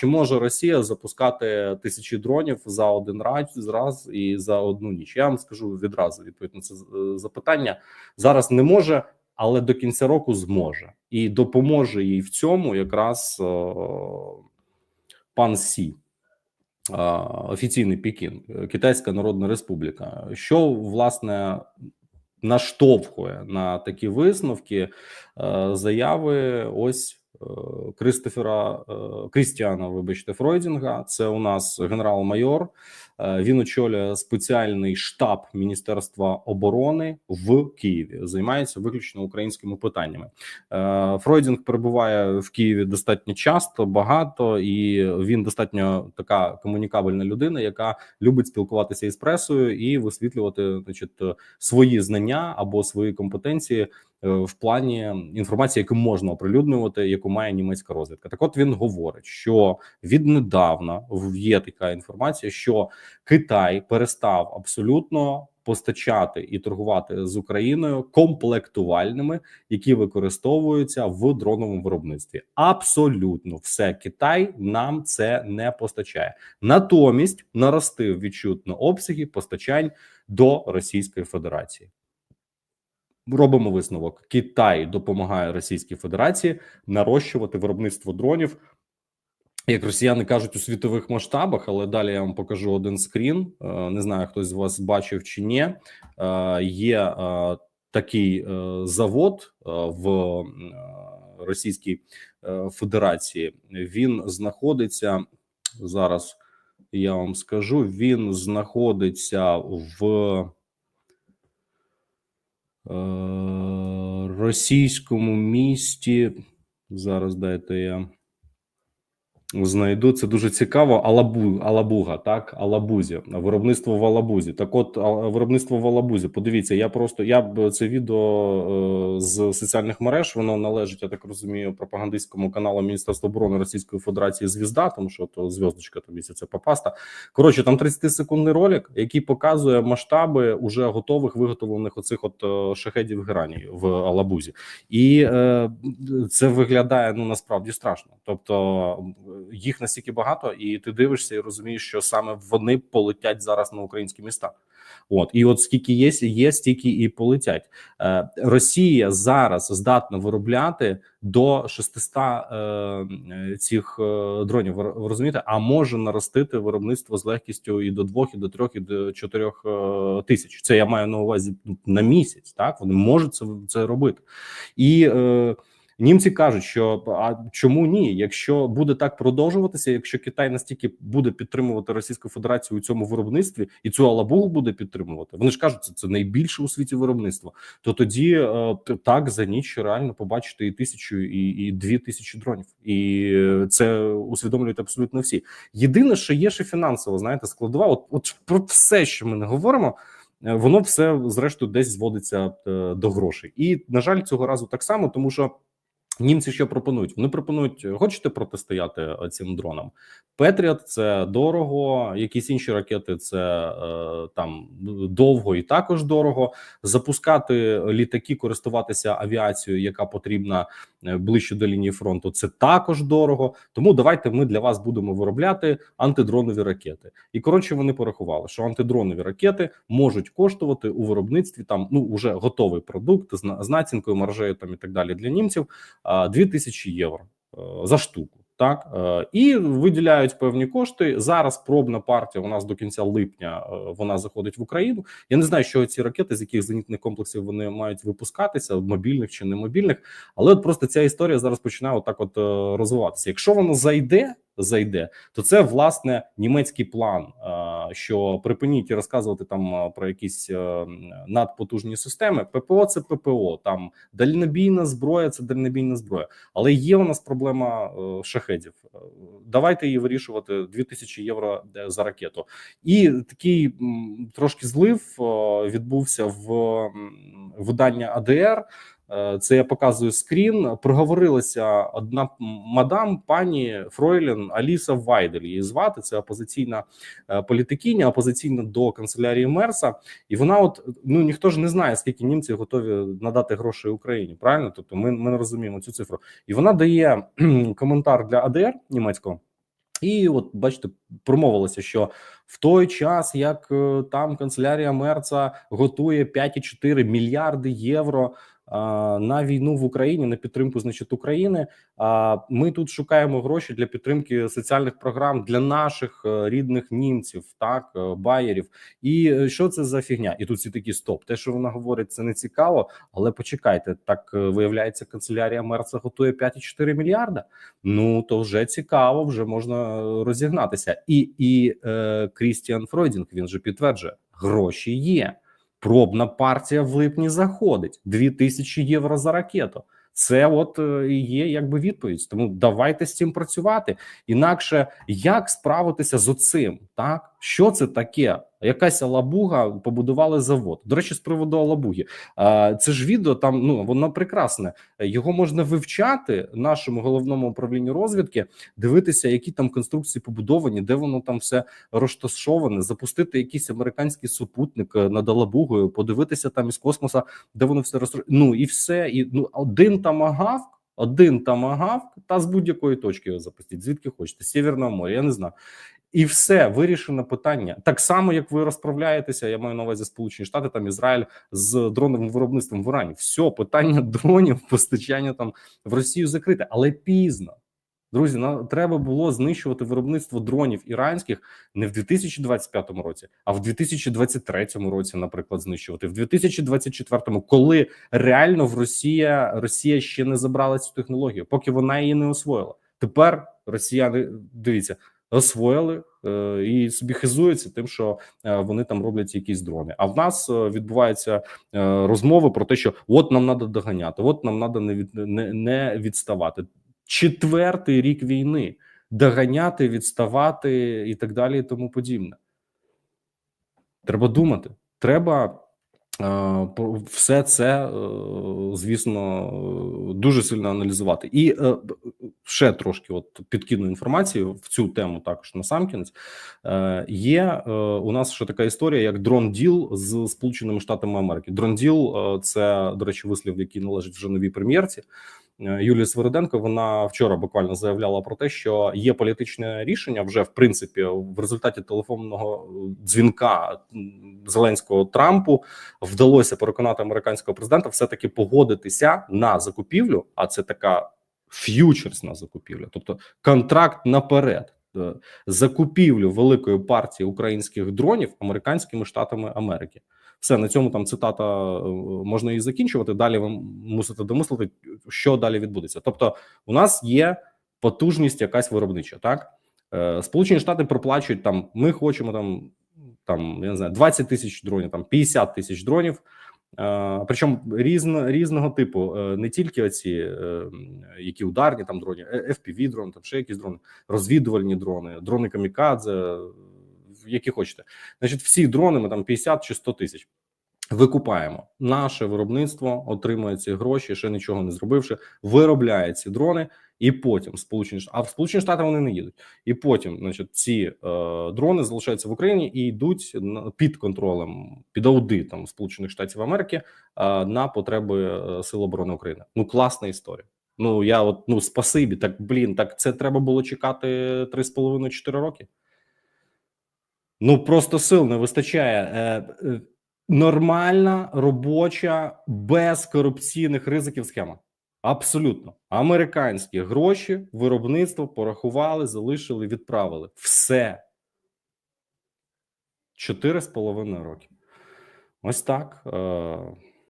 Чи може Росія запускати тисячі дронів за один раз раз і за одну ніч? Я вам скажу відразу відповідь на це е, запитання. Зараз не може, але до кінця року зможе і допоможе їй в цьому якраз е, пан Сі. е, Офіційний Пекін, Китайська Народна Республіка, що власне наштовхує на такі висновки заяви. Ось Кристофера е, Крістіана, вибачте, Фройдінга. Це у нас генерал-майор. Е, Він очолює спеціальний штаб Міністерства оборони в Києві. Займається виключно українськими питаннями. Е, Фройдінг перебуває в Києві достатньо часто, багато, і він достатньо така комунікабельна людина, яка любить спілкуватися із пресою і висвітлювати, значить, свої знання або свої компетенції е, в плані інформації, яку можна оприлюднювати, яку має німецька розвідка. Так, от він говорить, що віднедавна є така інформація, що Китай перестав абсолютно постачати і торгувати з Україною комплектувальними, які використовуються в дроновому виробництві. Абсолютно все Китай нам це не постачає. Натомість наростив відчутно обсяги постачань до Російської Федерації. Робимо висновок: Китай допомагає Російській Федерації нарощувати виробництво дронів. Як росіяни кажуть у світових масштабах, але далі я вам покажу один скрін. Е, Не знаю, хтось з вас бачив чи ні. Е, Є е, такий завод в Російській Федерації. Він знаходиться зараз. Я вам скажу, він знаходиться в російському місті. Зараз дайте я знайду. Це дуже цікаво. Алабу, Алабуга, так, Алабузі, виробництво в Алабузі. Так, от виробництво в Алабузі. Подивіться, я просто я це відео е, з соціальних мереж. Воно належить, я так розумію, пропагандистському каналу Міністерства оборони Російської Федерації Звізда, тому що то зв'язочка тобі це попаста. Коротше, там 30 секундний ролик, який показує масштаби уже готових виготовлених оцих от е, шахедів грані в Алабузі, і е, це виглядає ну насправді страшно. Тобто їх настільки багато, і ти дивишся і розумієш, що саме вони полетять зараз на українські міста. От і от скільки є, є стільки і полетять. Е, Росія зараз здатна виробляти до 600 е, цих е, дронів. Ви розумієте, а може наростити виробництво з легкістю і до 2, і до 3, і до 4 е, тисяч. Це я маю на увазі на місяць. Так вони можуть це, це робити і. Е, Німці кажуть, що а чому ні? Якщо буде так продовжуватися, якщо Китай настільки буде підтримувати Російську Федерацію у цьому виробництві і цю Алабугу буде підтримувати, вони ж кажуть, це, це найбільше у світі виробництво. То тоді е, так за ніч реально побачити і тисячу, і, і дві тисячі дронів, і це усвідомлюють абсолютно всі. Єдине, що є ще фінансово, знаєте, складова. От, от про все, що ми не говоримо. е, Воно все зрештою десь зводиться е, до грошей, і на жаль, цього разу так само, тому що Німці що пропонують? Вони пропонують: хочете протистояти е, цим дронам? Петріот це дорого, якісь інші ракети це е, там довго і також дорого. Запускати літаки, користуватися авіацією, яка потрібна е, ближче до лінії фронту. Це також дорого. Тому давайте ми для вас будемо виробляти антидронові ракети. І коротше, вони порахували, що антидронові ракети можуть коштувати у виробництві там ну уже готовий продукт з націнкою, маржею там і так далі для німців. А, 2000 євро е, за штуку. Так Е, і виділяють певні кошти. Зараз пробна партія. У нас до кінця липня е, вона заходить в Україну. Я не знаю, що ці ракети, з яких зенітних комплексів вони мають випускатися, мобільних чи не мобільних. Але от просто ця історія зараз починає отак, от розвиватися. Якщо воно зайде, зайде, то це власне німецький план. Що припиніть розказувати там е, про якісь е, надпотужні системи. ППО це ППО, там дальнобійна зброя, це дальнобійна зброя. Але є у нас проблема е, шахедів. Давайте її вирішувати 2000 євро за ракету. І такий трошки злив відбувся в видання АДР. Це я показую скрін. Проговорилася одна мадам, пані Фройлен Аліса Вайдель. Її звати. Це опозиційна е, політикиня, опозиційна до канцелярії Мерса. І вона, от ну ніхто ж не знає, скільки німці готові надати грошей Україні. Правильно? Тобто, ми, ми не розуміємо цю цифру. І вона дає коментар для АДР німецького. І от бачите, промовилося, що в той час, як е, там канцелярія Мерца готує 5,4 мільярди євро на війну в Україні на підтримку, значить, України. Ми тут шукаємо гроші для підтримки соціальних програм для наших е, рідних німців, так е, байерів. І е, що це за фігня? І тут всі такі стоп. Те, що вона говорить, це не цікаво. Але почекайте, так виявляється, канцелярія Мерца готує 5,4 мільярда. Ну то вже цікаво, вже можна розігнатися. І і е, Крістіан Фройдінг він же підтверджує, гроші є. Пробна партія в липні заходить 2000 євро за ракету. Це от е, є якби відповідь. Тому давайте з цим працювати. Інакше як справитися з оцим? Так що це таке? Якась алабуга побудували завод. До речі, з приводу алабуги. А, Це ж відео там ну воно прекрасне. Його можна вивчати нашому головному управлінню розвідки, дивитися, які там конструкції побудовані, де воно там все розташоване, запустити якийсь американський супутник е, над алабугою, подивитися там із космоса, де воно все розташоване. Ну і все. І ну один тамагавк. Один тамагавк, та з будь-якої точки його запустіть, звідки хочете, з Сєвєрного моря, я не знаю. І все вирішено питання так само, як ви розправляєтеся. Я маю на увазі Сполучені Штати, там Ізраїль з дроновим виробництвом в Ірані. Все питання дронів, постачання там в Росію закрите, але пізно. Друзі, на треба було знищувати виробництво дронів іранських не в 2025 році, а в 2023 році, наприклад, знищувати в 2024, коли реально в Росія Росія ще не забрала цю технологію, поки вона її не освоїла. Тепер Росіяни дивіться освоїли е, і собі хизуються тим, що е, вони там роблять якісь дрони. А в нас е, відбуваються е, розмови про те, що от нам треба доганяти, от нам треба не від не, не відставати. Четвертий рік війни доганяти, відставати і так далі, і тому подібне. Треба думати. Треба е, все це, е, звісно, дуже сильно аналізувати. І е, ще трошки, от підкину інформацію в цю тему, також на сам кінець. Е, Є е, у нас ще така історія, як дрон діл з Сполученими Штатами Америки. Дрон діл е, це, до речі, вислів, який належить вже новій прем'єрці. Е, Юлії Свириденко вона вчора буквально заявляла про те, що є політичне рішення вже в принципі в результаті телефонного дзвінка Зеленського Трампу вдалося переконати американського президента все таки погодитися на закупівлю. А це така ф'ючерсна закупівля, тобто контракт наперед. е, Закупівлю великої партії українських дронів американськими штатами Америки. Все на цьому там цитата е, можна і закінчувати. Далі ви мусите домислити, що далі відбудеться. Тобто, у нас є потужність якась виробнича. Так Е, Сполучені Штати проплачують там. Ми хочемо там там я не знаю 20 тисяч дронів, там 50 тисяч дронів. Причому різно, різного типу, е, не тільки оці, е, які ударні там дрони, е, FPV дрони, там ще якісь дрони, розвідувальні дрони, дрони камікадзе, які хочете. Значить, всі дрони ми там 50 чи 100 тисяч. Викупаємо наше виробництво, отримує ці гроші, ще нічого не зробивши, виробляє ці дрони, і потім сполучені Штати, а в Сполучені Штати вони не їдуть. І потім, значить, ці е, дрони залишаються в Україні і йдуть під контролем, під аудитом Сполучених Штатів Америки е, на потреби е, Сил оборони України. Ну класна історія. Ну я от ну спасибі. Так блін, так це треба було чекати 3,5-4 роки. Ну просто сил не вистачає. Е, е, нормальна робоча без корупційних ризиків схема. Абсолютно американські гроші, виробництво порахували, залишили, відправили. Все чотири з половиною роки. Ось так. Е,